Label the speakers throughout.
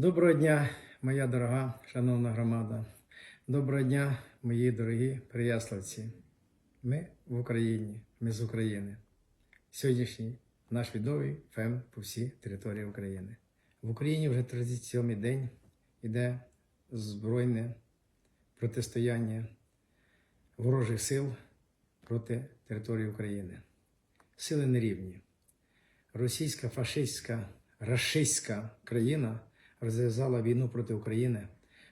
Speaker 1: Доброго дня, моя дорога, шановна громада. Доброго дня, мої дорогі прияславці. Ми в Україні, ми з України. Сьогоднішній наш відомий ФЕМ по всій території України. В Україні вже 37-й день іде збройне протистояння ворожих сил проти території України. Сили нерівні. Російська фашистська рашистська країна розв'язала війну проти України,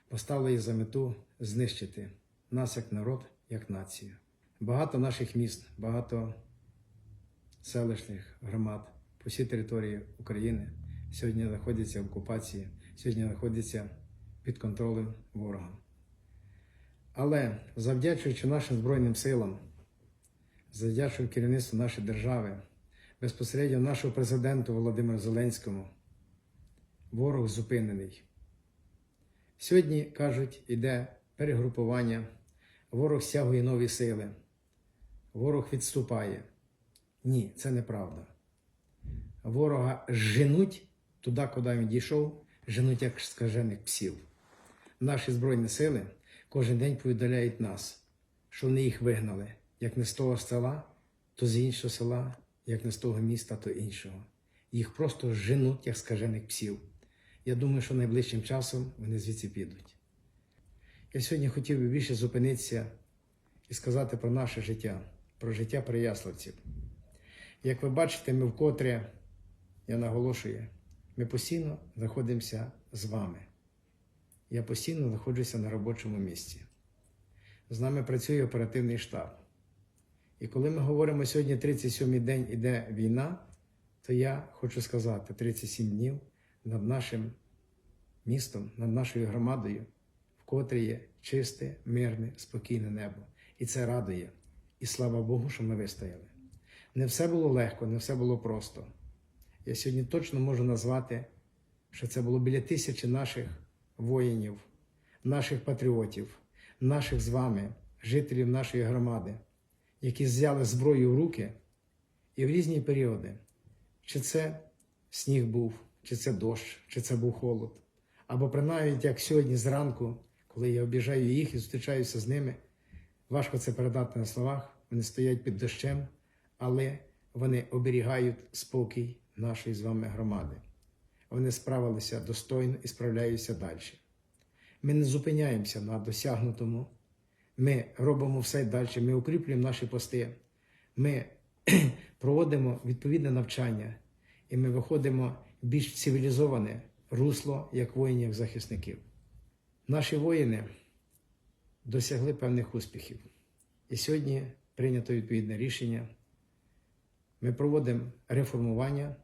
Speaker 1: поставила їй за мету знищити нас як народ, як націю. Багато наших міст, багато селищних громад по всій території України сьогодні знаходяться в окупації, сьогодні знаходяться під контролем ворога. Але завдячуючи нашим Збройним силам, завдячуючи керівництву нашої держави, безпосередньо нашому президенту Володимиру Зеленському, ворог зупинений. Сьогодні, кажуть, іде перегрупування, ворог стягує нові сили, ворог відступає. Ні, це неправда. Ворога женуть туди, куди він дійшов, женуть як скажених псів. Наші Збройні сили кожен день повідомляють нас, що вони їх вигнали, як не з того села, то з іншого села, як не з того міста, то іншого. Їх просто женуть, як скажених псів. Я думаю, що найближчим часом вони звідси підуть. Я сьогодні хотів би більше зупинитися і сказати про наше життя, про життя прияславців. Як ви бачите, ми вкотре, я наголошую, ми постійно знаходимося з вами. Я постійно знаходжуся на робочому місці. З нами працює оперативний штаб. І коли ми говоримо сьогодні 37-й день іде війна, то я хочу сказати 37 днів над нашим містом, над нашою громадою, вкотре є чисте, мирне, спокійне небо. І це радує. І слава Богу, що ми вистояли. Не все було легко, не все було просто. Я сьогодні точно можу назвати, що це було біля тисячі наших воїнів, наших патріотів, наших з вами, жителів нашої громади, які взяли зброю в руки і в різні періоди. Чи це сніг був, чи це дощ, чи це був холод. Або принаймні, як сьогодні зранку, коли я обіжаю їх і зустрічаюся з ними, важко це передати на словах. Вони стоять під дощем, але вони оберігають спокій нашої з вами громади. Вони справилися достойно і справляються далі. Ми не зупиняємося на досягнутому. Ми робимо все далі, ми укріплюємо наші пости, ми проводимо відповідне навчання, і ми виходимо більш цивілізоване русло як воїнів захисників. Наші воїни досягли певних успіхів. І сьогодні прийнято відповідне рішення. Ми проводимо реформування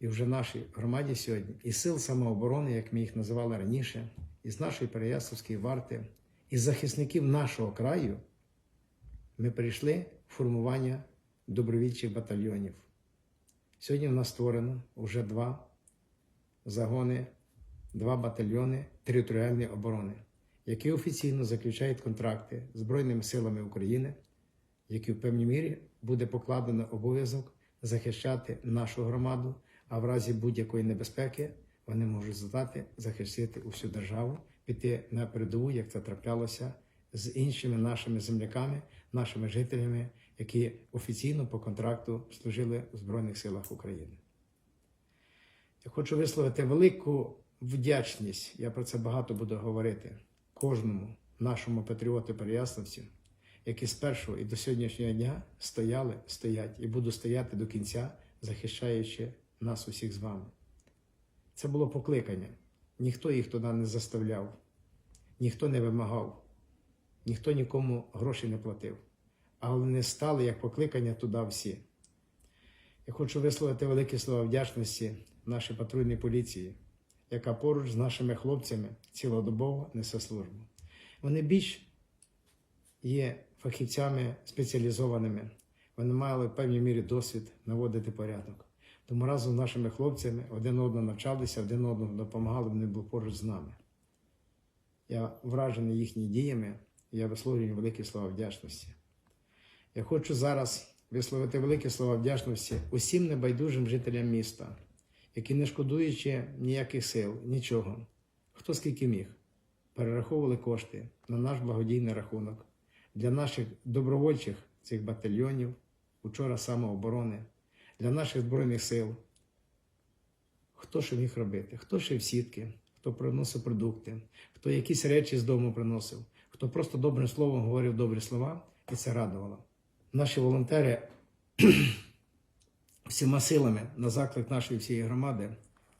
Speaker 1: і вже нашій громаді сьогодні і сил самооборони, як ми їх називали раніше, із нашої Переяславської варти, із захисників нашого краю, ми перейшли в формування добровільчих батальйонів. Сьогодні в нас створено вже два загони, два батальйони територіальної оборони, які офіційно заключають контракти з Збройними силами України, які в певній мірі буде покладено обов'язок захищати нашу громаду, а в разі будь-якої небезпеки вони можуть задати захистити усю державу, піти на передову, як це траплялося з іншими нашими земляками, нашими жителями, які офіційно по контракту служили в Збройних силах України. Я хочу висловити велику вдячність, я про це багато буду говорити, кожному нашому патріоту переяславцю, які з першого і до сьогоднішнього дня стояли, стоять і будуть стояти до кінця, захищаючи нас усіх з вами. Це було покликання. Ніхто їх туди не заставляв, ніхто не вимагав, ніхто нікому гроші не платив. Але вони стали як покликання туди всі. Я хочу висловити великі слова вдячності нашій патрульній поліції, яка поруч з нашими хлопцями цілодобово несе службу. Вони більш є фахівцями спеціалізованими, вони мали в певній мірі досвід наводити порядок. Тому разом з нашими хлопцями один одного навчалися, один одному допомагали, вони були поруч з нами. Я вражений їхніми діями, я висловлюю великі слова вдячності. Я хочу зараз висловити великі слова вдячності усім небайдужим жителям міста, які, не шкодуючи ніяких сил, нічого, хто скільки міг, перераховували кошти на наш благодійний рахунок для наших добровольчих цих батальйонів, учора самооборони, для наших Збройних сил. Хто що міг робити? Хто шив сітки, хто приносив продукти, хто якісь речі з дому приносив, хто просто добрим словом говорив добрі слова, і це радувало. Наші волонтери всіма силами на заклик нашої всієї громади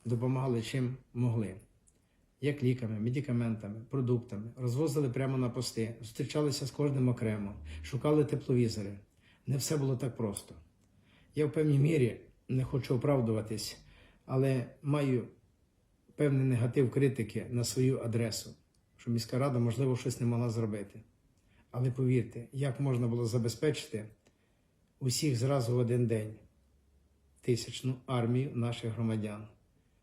Speaker 1: допомагали чим могли. Як ліками, медикаментами, продуктами, розвозили прямо на пости, зустрічалися з кожним окремо, шукали тепловізори. Не все було так просто. Я в певній мірі не хочу оправдуватись, але маю певний негатив критики на свою адресу, що міська рада, можливо, щось не могла зробити. Але повірте, як можна було забезпечити усіх зразу в один день тисячну армію наших громадян,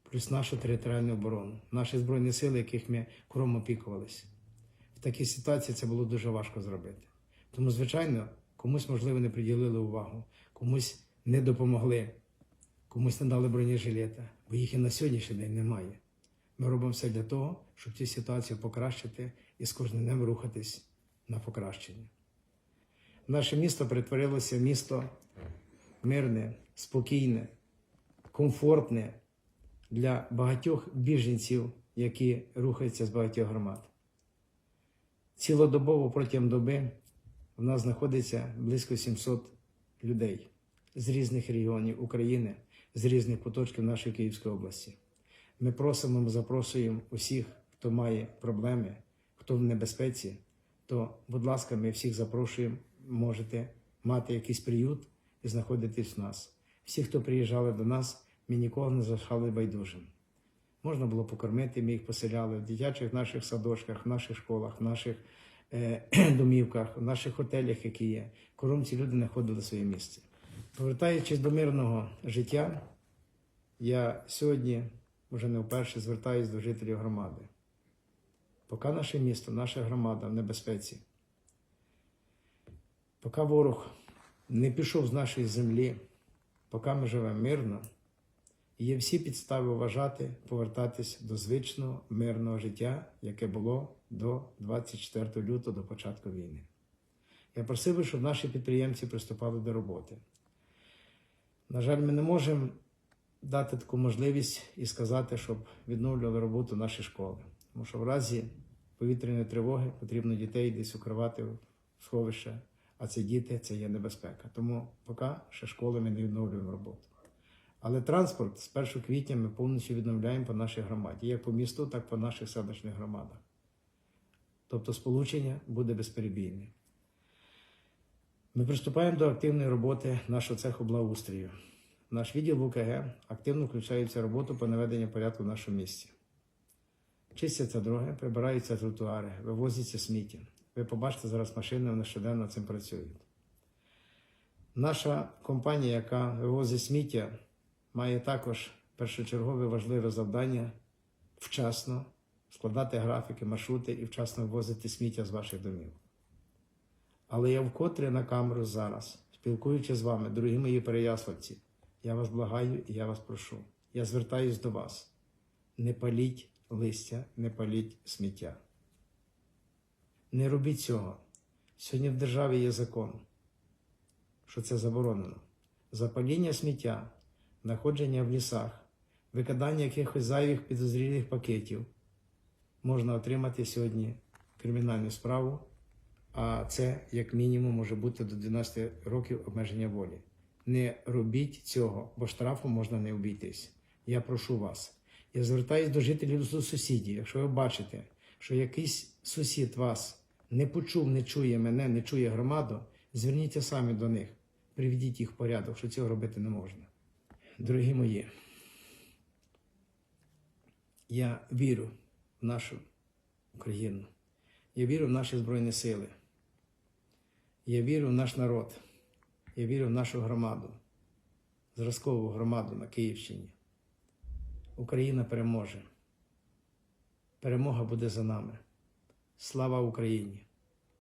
Speaker 1: плюс нашу територіальну оборону, наші збройні сили, яких ми кругом опікувалися. В такій ситуації це було дуже важко зробити. Тому, звичайно, комусь, можливо, не приділили увагу, комусь не допомогли, комусь не дали бронежилета, бо їх і на сьогоднішній день немає. Ми робимо все для того, щоб цю ситуацію покращити і з кожним днем рухатись на покращення. Наше місто перетворилося в місто мирне, спокійне, комфортне для багатьох біженців, які рухаються з багатьох громад. Цілодобово протягом доби в нас знаходиться близько 700 людей з різних регіонів України, з різних куточків нашої Київської області. Ми просимо, ми запрошуємо усіх, хто має проблеми, хто в небезпеці, то, будь ласка, ми всіх запрошуємо, можете мати якийсь приют і знаходитись в нас. Всі, хто приїжджали до нас, ми нікого не залишали байдужим. Можна було покормити, ми їх поселяли в дитячих наших садочках, в наших школах, в наших е, домівках, в наших готелях, які є. Кругом ці люди знаходили своє місце. Повертаючись до мирного життя, я сьогодні вже не вперше звертаюся до жителів громади. Поки наше місто, наша громада в небезпеці, поки ворог не пішов з нашої землі, поки ми живемо мирно, є всі підстави вважати повертатись до звичного мирного життя, яке було до 24 лютого, до початку війни. Я просив би, щоб наші підприємці приступали до роботи. На жаль, ми не можемо дати таку можливість і сказати, щоб відновлювали роботу наші школи. Тому що в разі повітряної тривоги потрібно дітей десь укривати в сховище, а це діти, це є небезпека. Тому поки ще школи ми не відновлюємо роботу. Але транспорт з 1 квітня ми повністю відновляємо по нашій громаді, як по місту, так і по наших селищних громадах. Тобто сполучення буде безперебійне. Ми приступаємо до активної роботи нашого цеху благоустрою. Наш відділ ВКГ активно включається в роботу по наведенню порядку в нашому місті. Чистяться дороги, прибираються тротуари, вивозяться сміття. Ви побачите зараз машини, вони щоденно цим працюють. Наша компанія, яка вивозить сміття, має також першочергове важливе завдання вчасно складати графіки, маршрути і вчасно вивозити сміття з ваших домів. Але я вкотре на камеру зараз, спілкуючись з вами, дорогі мої переяславці, я вас благаю і я вас прошу. Я звертаюсь до вас. Не паліть листя, не паліть сміття. Не робіть цього. Сьогодні в державі є закон, що це заборонено. Запаління сміття, знаходження в лісах, викидання якихось зайвих підозрілих пакетів можна отримати сьогодні кримінальну справу, а це як мінімум може бути до 12 років обмеження волі. Не робіть цього, бо штрафом можна не обійтись. Я прошу вас. Я звертаюсь до жителів до сусідів. Якщо ви бачите, що якийсь сусід вас не почув, не чує мене, не чує громаду, зверніться самі до них, приведіть їх в порядок, що цього робити не можна. Дорогі мої, я вірю в нашу Україну. Я вірю в наші Збройні Сили. Я вірю в наш народ. Я вірю в нашу громаду, зразкову громаду на Київщині. Україна переможе. Перемога буде за нами. Слава Україні!